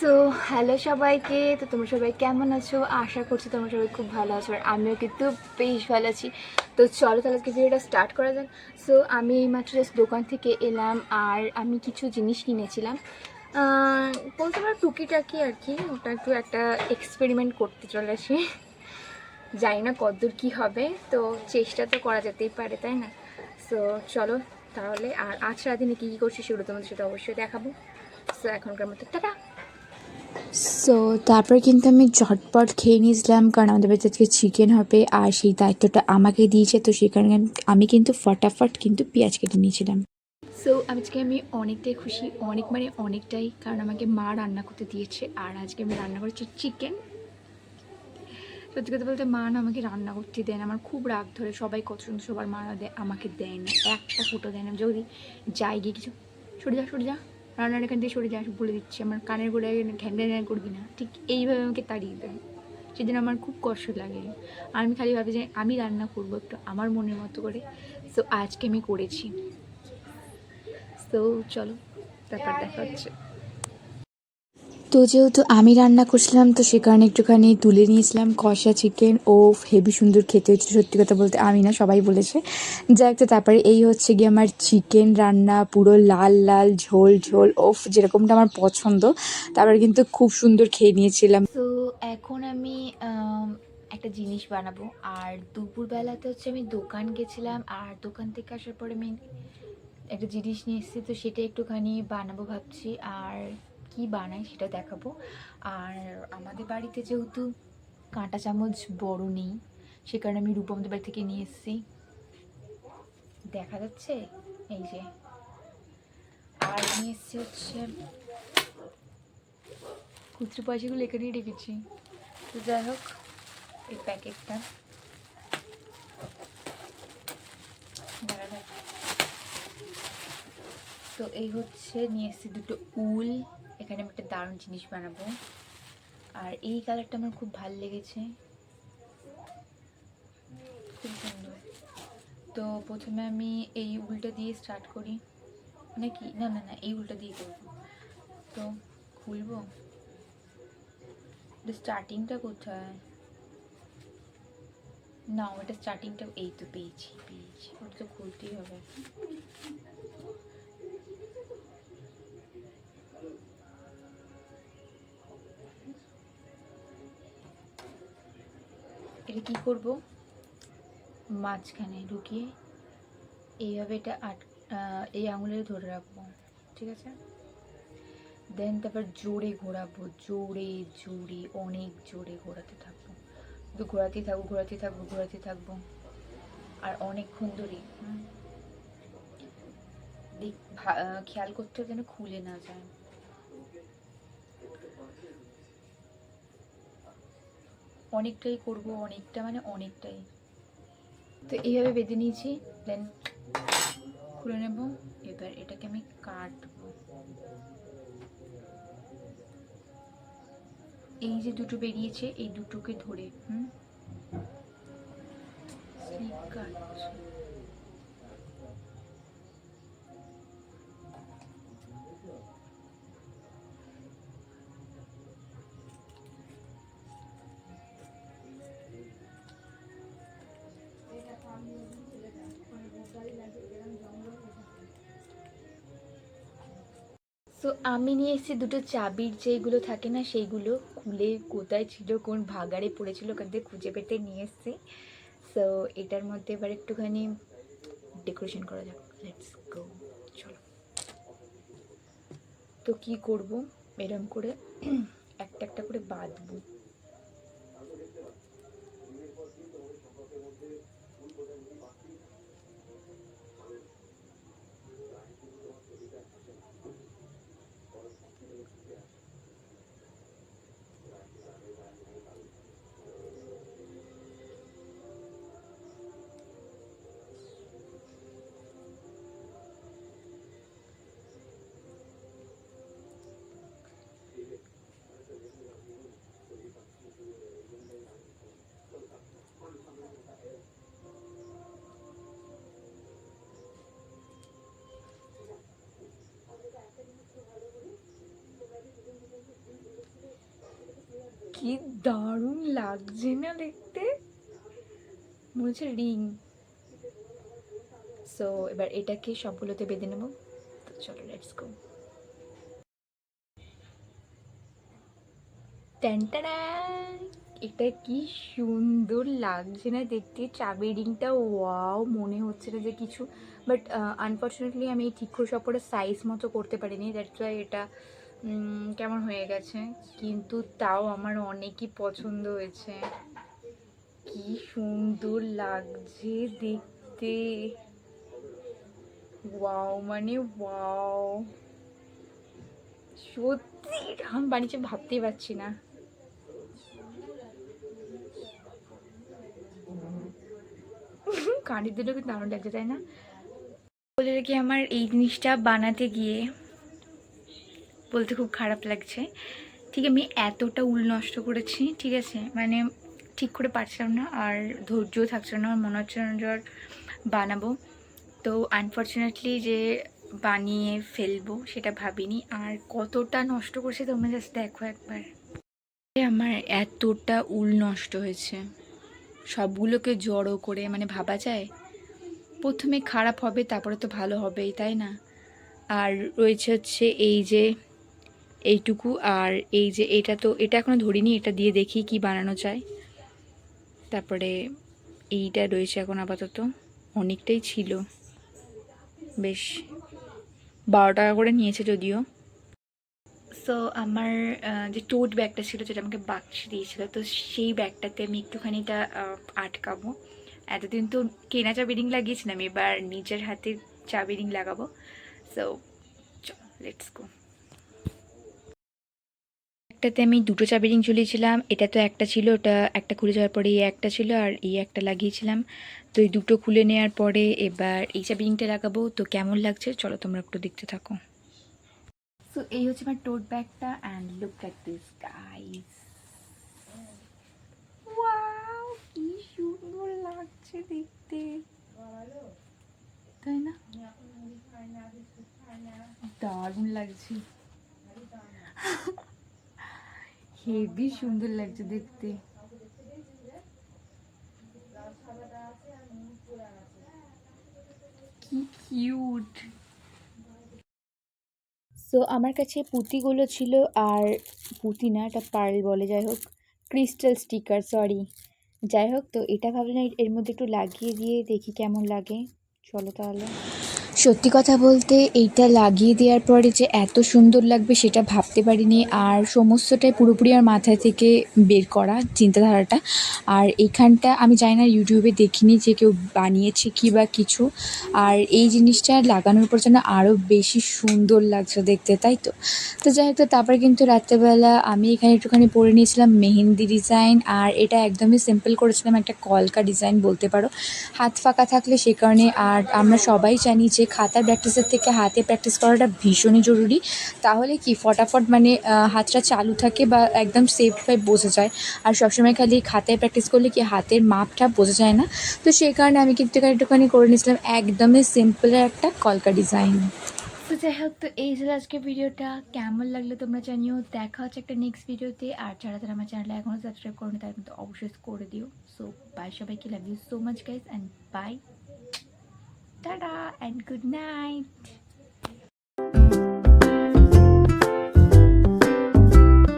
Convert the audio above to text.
So hello সবাইকে। তো তোমরা সবাই কেমন আছো? আশা করছি তোমরা সবাই খুব ভালো আছো আর আমিও কিন্তু বেশ ভালো আছি। তো চলো তাহলে আজকে ভিডিওটা স্টার্ট করা যাক। সো আমি এইমাত্র জাস্ট দোকান থেকে এলাম আর আমি কিছু জিনিস কিনেছিলাম। বলতে পারো টুকিটাকি আর কি, ওটা একটু একটা এক্সপেরিমেন্ট করতে চলে আসি জানি না কতদূর কী হবে, তো চেষ্টা তো করা যেতেই পারে, তাই না? সো চলো তাহলে আর আজ সারাদিনে কী কী করছি সেগুলো তোমাদের সাথে অবশ্যই দেখাবো। সো এখনকার মতো, টাটা! সো তারপর কিন্তু আমি ঝটপট খেয়ে নিয়েছিলাম, কারণ আমাদের বাড়িতে আজকে চিকেন হবে, আর সেই দায়িত্বটা আমাকে দিয়েছে, তো সেই কারণে আমি কিন্তু ফটাফট কিন্তু পেঁয়াজ কেটে নিয়েছিলাম। সো আজকে আমি অনেকটাই খুশি, অনেক মানে অনেকটাই, কারণ আমাকে মা রান্না করতে দিয়েছে, আর আজকে আমি রান্না করেছি চিকেন সত্যি কথা বলতে মা না আমাকে রান্না করতে দেয় না, আমার খুব রাগ ধরে, সবাই কত সুন্দর সবার মা দেয় আমাকে দেয় না, একটা ফুটো দেয় না, যদি যাই গিয়ে কিছু, সরে যা সরে যা। রান্নার এখান থেকে সরে যা বলে দিচ্ছি। আমার কানের গোড়ায় ঘ্যান ঘ্যান করবি না। ঠিক এইভাবে আমাকে তাড়িয়ে দেয়। সেদিন আমার খুব কষ্ট লাগে। আমি খালি ভাবি যে আমি রান্না করব একটু আমার মনের মতো করে। সো আজকে আমি করেছি। সো চলো তারপর দেখা হচ্ছে। তো যেহেতু আমি রান্না করছিলাম, তো সে কারণে একটুখানি তুলে নিয়েছিলাম কষা চিকেন ও হেভি সুন্দর খেতে হচ্ছে সত্যি কথা বলতে আমি না, সবাই বলেছে। যাই তো তারপরে এই হচ্ছে গিয়ে আমার চিকেন রান্না, পুরো লাল লাল, ঝোল ঝোল, ওফ, যেরকমটা আমার পছন্দ, তারপরে কিন্তু খুব সুন্দর খেয়ে নিয়েছিলাম। তো এখন আমি, একটা জিনিস বানাবো, আর দুপুরবেলাতে হচ্ছে আমি দোকান গেছিলাম, আর দোকান থেকে আসার পরে আমি একটা জিনিস নিয়ে এসেছি, তো সেটা একটুখানি বানাবো ভাবছি, আর কি বানাই সেটা দেখাবো। আর আমাদের বাড়িতে যেহেতু কাঁটা চামচ বড় নেই, সে কারণে আমি রূপমদের বাড়ি থেকে নিয়ে এসেছি। দেখা যাচ্ছে? এই যে। আর নিয়ে এসেছি হচ্ছে খুচরো পয়সাগুলো এখানেই রেখেছি। তো যাই হোক, এই প্যাকেটটা। তো এই হচ্ছে, নিয়ে এসেছি দুটো উল। এখানে আমি একটা দারুণ জিনিস বানাবো। আর এই কালারটা আমার খুব ভালো লেগেছে। খুব সুন্দর। তো প্রথমে আমি এই উলটা দিয়ে স্টার্ট করি। নাকি না না না, এই উলটা দিয়ে করব। তো খুলবো। স্টার্টিংটা কোথায়? না, ওটা স্টার্টিংটা এই তো পেয়েছি পেয়েছি। ওটা তো খুলতেই হবে। এটা কি করব? মাঝখানে ঢুকিয়ে এইভাবে এটা আট এই আঙুলে ধরে রাখব, ঠিক আছে? দেন তারপর জোরে ঘোরাবো, জোরে জোরে, অনেক জোরে ঘোরাতে থাকব। তো ঘোরাতেই থাকব ঘোরাতে থাকব ঘোরাতে থাকব। আর অনেকক্ষণ ধরে খেয়াল করতে যেন খুলে না যায়। অনেকটাই করব, অনেকটা মানে অনেকটাই। তো এইভাবে বেঁধে নিয়েছি দেন খুলে নেব। এবার এটাকে আমি কাটবো। এই যে দুটো বেরিয়েছে, এই দুটোকে ধরে, হুম? কাটছে। সো আমি নিয়ে এসেছি দুটো চাবির, যেইগুলো থাকে না সেইগুলো খুলে কোথায় ছিল, কোন ভাগাড়ে পড়েছিল ওখান থেকে খুঁজে পেতে নিয়ে এসেছি। সো এটার মধ্যে এবার একটুখানি ডেকোরেশন করা যাক। লেটস গো চলো। তো কি করব? এরম করে একটা একটা করে বাঁধবো। কি দারুণ লাগছে না দেখতে? মনে রিং। সো এবার এটাকে সবগুলোতে বেঁধে নেব। তো চলো লেটস গো এটা কি সুন্দর লাগছে না দেখতে? চাবি রিংটা ওয়াও, মনে হচ্ছে না যে কিছু। বাট আনফর্চুনেটলি আমি এই ঠিক করে সাইজ মতো করতে পারিনি। দ্যাটস ওয়াই এটা কেমন হয়ে গেছে? কিন্তু তাও আমার অনেকই পছন্দ হয়েছে। কি সুন্দর লাগছে দেখতে। ওয়াও মানে ওয়াও। সত্যি আমি বাড়িতে ভাবতেই পারছি না। কানের দুটো কিন্তু দারুণ লাগছে, তাই না? বলে রেখে আমার এই জিনিসটা বানাতে গিয়ে বলতে খুব খারাপ লাগছে। ঠিক, আমি এতটা উল নষ্ট করেছি, ঠিক আছে? মানে ঠিক করে পারছিলাম না, আর ধৈর্যও থাকছিল না মনে হচ্ছে বানাবো। তো আনফর্চুনেটলি যে বানিয়ে ফেলব সেটা ভাবিনি, আর কতটা নষ্ট করছে তোমরা জাস্ট দেখো একবার। আমার এতটা উল নষ্ট হয়েছে। সবগুলোকে জড়ো করে মানে ভাবা যায়? প্রথমে খারাপ হবে, তারপরে তো ভালো হবেই, তাই না? আর রয়েছে হচ্ছে এই যে এইটুকু আর এই যে এটা তো, এটা এখনও ধরিনি, এটা দিয়ে দেখি কি বানানো যায়। তারপরে এইটা রয়েছে এখন আপাতত। অনেকটাই ছিল। বেশ, বারো টাকা করে নিয়েছে যদিও। সো আমার যে টোট ব্যাগটা ছিল যেটা আমাকে বাক্সে দিয়েছিল, তো সেই ব্যাগটাতে আমি একটুখানিটা আটকাবো। এতদিন তো কেনা চাবি রিং লাগিয়েছিলাম, এবার নিজের হাতে চাবি রিং লাগাবো। সো লেটস গো একটাতে আমি দুটো চাবি রিং ঝুলিয়েছিলাম, এটা তো একটা ছিল, ওটা একটা খুলে যাওয়ার পরে এই একটা ছিল আর এই একটা লাগিয়েছিলাম। তো এই দুটো খুলে নেওয়ার পরে এবার এই চাবি রিংটা লাগাবো, তো কেমন লাগছে চলো তোমরা একটু দেখতে থাকো। সো এই হচ্ছে আমার টোট ব্যাগটা and look at this guys wow কি সুন্দর লাগছে দেখতে। তাই না? দারুণ লাগছে। হেভি সুন্দর লাগছে দেখতে। কি কিউট। সো আমার কাছে পুঁতিগুলো ছিল আর পুঁতি না, এটা পার্ল বলে, যাই হোক, ক্রিস্টাল স্টিকার সরি যাই হোক, তো এটা ভাবলাম এর মধ্যে একটু লাগিয়ে দিয়ে দেখি কেমন লাগে। চলো তাহলে। সত্যি কথা বলতে এইটা লাগিয়ে দেওয়ার পরে যে এত সুন্দর লাগবে সেটা ভাবতে পারিনি। আর সমস্তটাই পুরোপুরি আমার মাথায় থেকে বের করা চিন্তাধারাটা। আর এইখানটা আমি জানি না, ইউটিউবে দেখিনি যে কেউ বানিয়েছে কি বা কিছু। আর এই জিনিসটা লাগানোর পর যেন আরও বেশি সুন্দর লাগছে দেখতে, তাই তো? তো যাই হোক তারপরে কিন্তু রাত্রেবেলা আমি এখানে একটুখানি পরে নিয়েছিলাম মেহেন্দি ডিজাইন। আর এটা একদমই সিম্পল করেছিলাম একটা কলকা ডিজাইন বলতে পারো। হাত ফাঁকা থাকলে সে কারণে। আর আমরা সবাই জানি যে খাতার প্র্যাকটিসের থেকে হাতে প্র্যাকটিস করাটা ভীষণই জরুরি। তাহলে কি ফটাফট মানে হাতটা চালু থাকে বা একদম সেফভাবে বোঝা যায়। আর সবসময় খালি খাতায় প্র্যাকটিস করলে কি হাতের মাপটা বোঝা যায় না? তো সেই কারণে আমি কিন্তু এখানে একটুখানি করে নিয়েছিলাম, একদমই সিম্পলের একটা কলকা ডিজাইন তো যাই হোক, তো এই ছিল আজকে ভিডিওটা। কেমন লাগল তোমরা জানিও। দেখা হচ্ছে একটা নেক্সট ভিডিওতে। আর যারা যারা আমার চ্যানেলে এখনও সাবস্ক্রাইব করো তারা কিন্তু অবশ্যই করে দিও। সো বাই সবাইকে love you so much guys and bye tata and good night